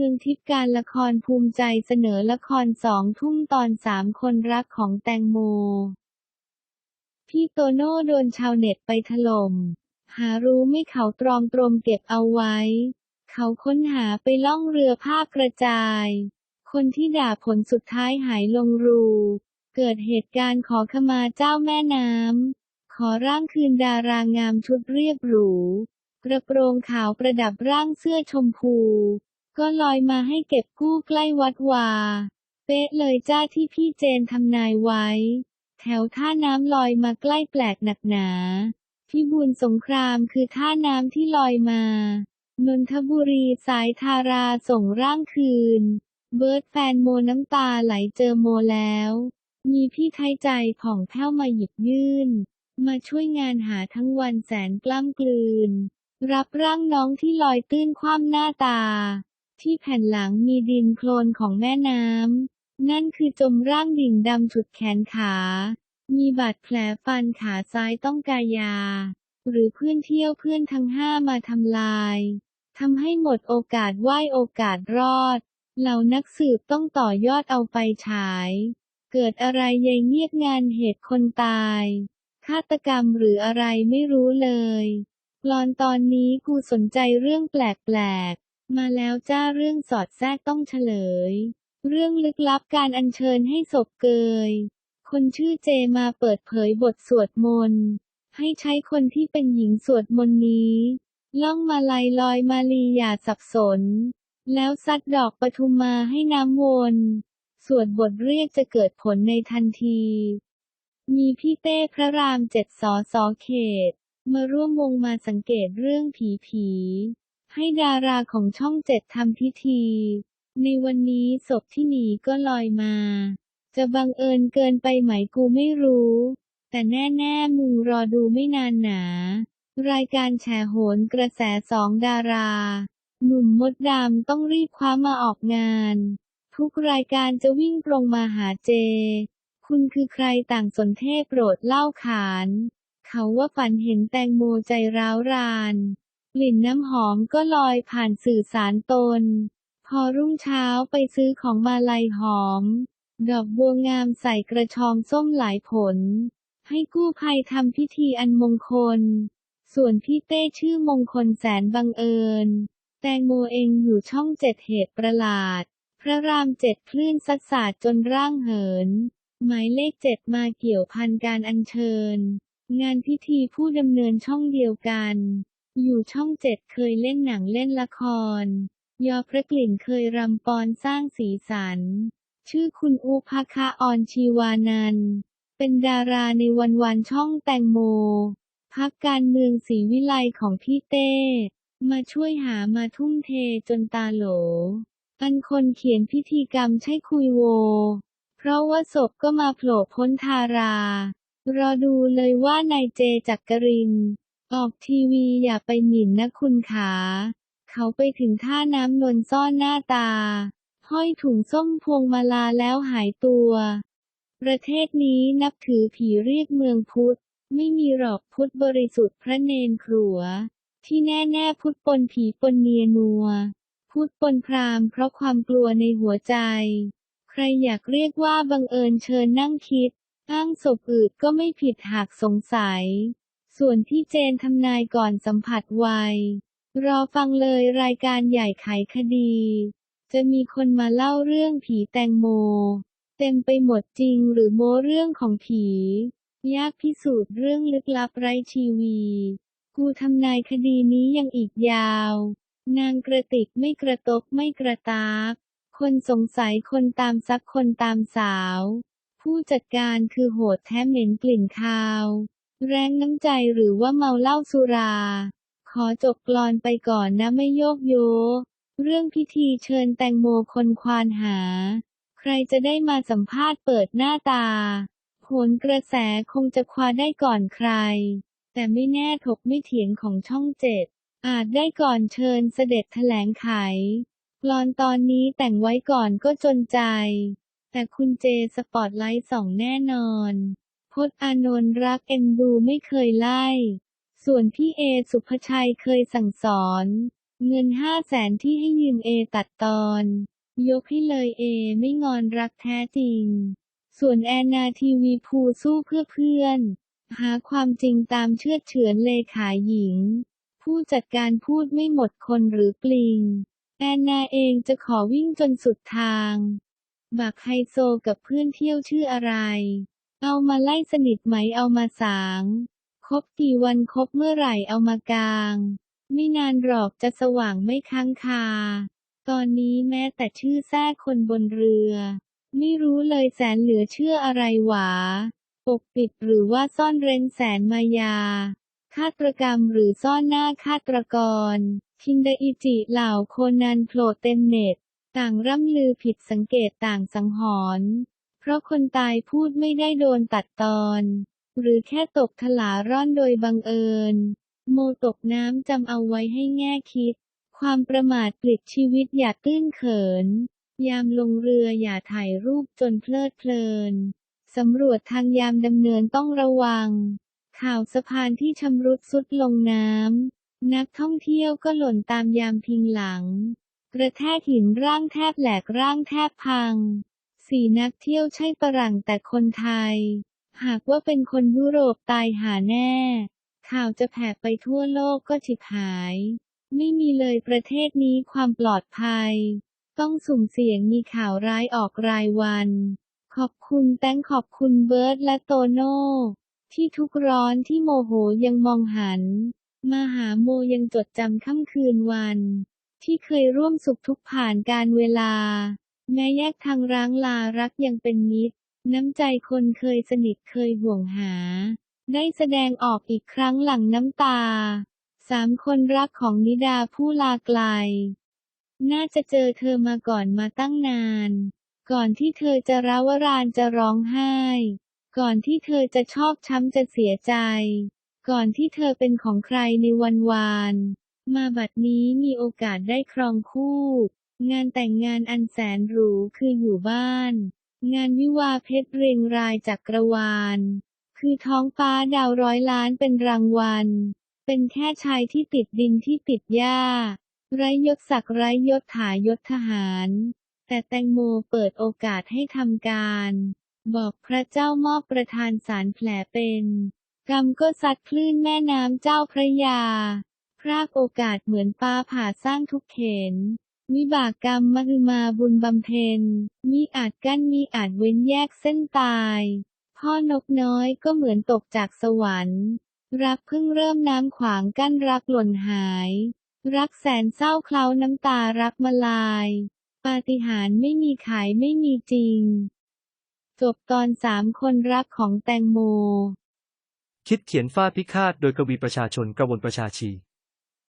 มืองทิพย์การละครภูมิใจเสนอละครสองทุ่มตอนสามคนรักของแตงโม พี่โตโน่โดนชาวเน็ตไปถล่ม หารู้ไม่เขาตรอมตรมเก็บเอาไว้ เขาค้นหาไปล่องเรือภาพกระจาย คนที่ด่าผลสุดท้ายหายลงรู เกิดเหตุการณ์ขอขมาเจ้าแม่น้ำ ขอร่างคืนดารางามชุดเรียบหรูกระโปรงขาวประดับร่างเสื้อชมพู ก็ลอยมาให้เก็บกู้ใกล้วัดวา เป๊ะเลยจ้าที่พี่เจนทำนายไว้ แถวท่าน้ำลอยมาใกล้แปลกหนักหนาพิบูลสงครามคือท่าน้ำที่ลอยมา นนทบุรีสายทาราส่งร่างคืน เบิร์ดแฟนโมน้ำตาไหลเจอโมแล้ว มีพี่ไทยใจผ่องแผ้วมาหยิบยื่น มาช่วยงานหาทั้งวันแสนกล้ำกลืน รับร่างน้องที่ลอยตื้นคว่ำหน้าตา ที่แผ่นหลังมีดินโคลนของแม่น้ำ นั่นคือจมร่างดิ่งดำฉุดแขนขา มีบาดแผลฟันขาซ้ายต้องกายา หรือเพื่อนเที่ยวเพื่อนทั้งห้ามาทำลายทำให้หมดโอกาสไหวโอกาสรอด เหล่านักสืบต้องต่อยอดเอาไฟฉาย เกิดอะไรยายเงียบงานเหตุคนตายฆาตกรรมหรืออะไรไม่รู้เลยกลอนตอนนี้กูสนใจเรื่องแปลกๆ มาแล้วจ้าเรื่องสอดแทรกต้องเฉลย เรื่องลึกลับการอัญเชิญให้ศพเกย คนชื่อเจมาเปิดเผยบทสวดมนต์ให้ใช้คนที่เป็นหญิงสวดมนต์นี้ ล่องมาลายลอยมาลีอย่าสับสน แล้วซัดดอกปทุมมาให้น้ำวน สวดบทเรียกจะเกิดผลในทันที มีพี่เต้พระรามเจ็ดสอสอเขต มาร่วมวงมาสังเกตเรื่องผีผี ให้ดาราของช่องเจ็ดทำพิธี ในวันนี้ศพที่หนีก็ลอยมา จะบังเอิญเกินไปไหมกูไม่รู้ แต่แน่ๆมึงรอดูไม่นานหนา รายการแฉโหนกระแสสองดารา หนุ่มมดดำต้องรีบคว้ามาออกงาน ทุกรายการจะวิ่งตรงมาหาเจ คุณคือใครต่างสนเทศโปรดเล่าขาน เขาว่าฝันเห็นแตงโมใจร้าวราน กลิ่นน้ำหอมก็ลอยผ่านสื่อสารตน พอรุ่งเช้าไปซื้อของมาลัยหอม ดอกบัวงามใส่กระชองส้มหลายผล ให้กู้ภัยทำพิธีอันมงคล ส่วนพี่เต้ชื่อมงคลแสนบังเอิญ แตงโมเองอยู่ช่องเจ็ดเหตุประหลาด พระรามเจ็ดคลื่นซัดสาดจนร่างเหิน หมายเลขเจ็ดมาเกี่ยวพันการอัญเชิญ งานพิธีผู้ดำเนินช่องเดียวกัน อยู่ช่องเจ็ดเคยเล่นหนังเล่นละคร ยอพระกลิ่นเคยรำปอนสร้างสีสัน ชื่อคุณอุภาคะออนชีวานัน เป็นดาราในวันวันช่องแตงโม พักการเมืองศรีวิไลของพี่เต้ มาช่วยหามาทุ่มเทจนตาโหล อันคนเขียนพิธีกรรมใช่คุยโว เพราะว่าศพก็มาโผล่พ้นทารา รอดูเลยว่านายเจจักรินทร์ ออกทีวีอย่าไปหมิ่นนะคุณขาเขาไปถึงท่าน้ำนนซ่อนหน้าตา ห้อยถุงส้มพวงมาลาแล้วหายตัว ประเทศนี้นับถือผีเรียกเมืองพุทธ ไม่มีหรอกพุทธบริสุทธิ์พระเนนครัว ที่แน่ๆพุทธปนผีปนเนียนัว พุทธปนพราหมณ์เพราะความกลัวในหัวใจ ใครอยากเรียกว่าบังเอิญเชิญนั่งคิด อ้างศพอืดก็ไม่ผิดหากสงสัย ส่วนที่เจนทำนายก่อนสัมผัสไวรอฟังเลยรายการใหญ่ไขคดี จะมีคนมาเล่าเรื่องผีแตงโม เต็มไปหมดจริงหรือโมเรื่องของผี ยากพิสูจน์เรื่องลึกลับไร้ทีวี กูทำนายคดีนี้ยังอีกยาว นางกระติกไม่กระตกไม่กระตากคนสงสัยคนตามซักคนตามสาว ผู้จัดการคือโหดแท้เหม็นกลิ่นคาว แรงน้ำใจหรือว่าเมาเหล้าสุรา ขอจบกลอนไปก่อนนะไม่โยกโย เรื่องพิธีเชิญแตงโมคนควานหา ใครจะได้มาสัมภาษณ์เปิดหน้าตาโหนกระแสคงจะคว้าได้ก่อนใคร แต่ไม่แน่ถกไม่เถียงของช่องเจ็ด อาจได้ก่อนเชิญเสด็จแถลงไขกลอนตอนนี้แต่งไว้ก่อนก็จนใจ แต่คุณเจสปอตไลท์ส่องแน่นอน พจน์อานนท์รักเอ็นดูไม่เคยไล่ ส่วนพี่เอสุภชัยเคยสั่งสอน เงินห้าแสนที่ให้ยืมเอตัดตอน ยกให้เลยเอไม่งอนรักแท้จริง ส่วนแอนนาทีวีพูสู้เพื่อเพื่อน หาความจริงตามเชื่อเฉือนเลขาหญิง ผู้จัดการพูดไม่หมดคนหรือปลิง แอนนาเองจะขอวิ่งจนสุดทาง บักไฮโซกับเพื่อนเที่ยวชื่ออะไร เอามาไล่สนิทไหมเอามาสาง คบกี่วันคบเมื่อไหร่เอามากาง ไม่นานหรอกจะสว่างไม่ค้างคา ตอนนี้แม้แต่ชื่อแท้คนบนเรือ ไม่รู้เลยแสนเหลือเชื่ออะไรหวา ปกปิดหรือว่าซ่อนเร้นแสนมายา ฆาตกรรมหรือซ่อนหน้าฆาตกรคินดาอิจิเหล่าโคนันโผล่เต็มเน็ต ต่างร่ำลือผิดสังเกตต่างสังหรณ์ เพราะคนตายพูดไม่ได้โดนตัดตอน หรือแค่ตกถลาร่อนโดยบังเอิญ โมตกน้ำจำเอาไว้ให้แง่คิด ความประมาทปลิดชีวิตอย่าตื้นเขิน ยามลงเรืออย่าถ่ายรูปจนเพลิดเพลินสำรวจทางยามดำเนินต้องระวัง ข่าวสะพานที่ชำรุดสุดลงน้ำ นักท่องเที่ยวก็หล่นตามยามพิงหลัง กระแทกหินร่างแทบแหลกร่างแทบพัง สี่นักเที่ยวใช่ฝรั่งแต่คนไทย หากว่าเป็นคนยุโรปตายหาแน่ ข่าวจะแผ่ไปทั่วโลกก็ฉิบหาย ไม่มีเลยประเทศนี้ความปลอดภัย ต้องสุ่มเสี่ยงมีข่าวร้ายออกรายวัน ขอบคุณแตงขอบคุณเบิร์ดและโตโน่ ที่ทุกร้อนที่โมโหยังมองหัน มาหาโมยังจดจำค่ำคืนวัน ที่เคยร่วมสุขทุกผ่านการเวลา แม้แยกทางร้างลารักยังเป็นมิตร น้ำใจคนเคยสนิทเคยห่วงหา ได้แสดงออกอีกครั้งหลังน้ำตา สามคนรักของนิดาผู้ลาไกล น่าจะเจอเธอมาก่อนมาตั้งนาน ก่อนที่เธอจะร้าวรานจะร้องไห้ ก่อนที่เธอจะชอกช้ำจะเสียใจ ก่อนที่เธอเป็นของใครในวันวาน มาบัดนี้มีโอกาสได้ครองคู่ งานแต่งงานอันแสนหรูคืออยู่บ้าน งานวิวาเพชรเรียงรายจากกระวานคือท้องฟ้าดาวร้อยล้านเป็นรางวัล เป็นแค่ชายที่ติดดินที่ติดหญ้า ไร้ยศศักดิ์ไร้ยศถายศทหาร แต่แตงโมเปิดโอกาสให้ทำการ บอกพระเจ้ามอบประทานสารแผลเป็น กรรมก็ซัดคลื่นแม่น้ำเจ้าพระยา พรากโอกาสเหมือนฟ้าผ่าสร้างทุกเข็น วิบากกรรมมหึมาบุญบำเพ็ญมีอาจกั้นมีอาจเว้นแยกเส้นตาย พ่อนกน้อยก็เหมือนตกจากสวรรค์ รักเพิ่งเริ่มน้ำขวางกั้นรักหล่นหาย รักแสนเศร้าเคล้าน้ำตารักมาลาย ปาฏิหาริย์ไม่มีขายไม่มีจริง จบตอนสามคนรักของแตงโม คิดเขียนฝ้าพิฆาตโดยกวีประชาชนกระวนประชาชี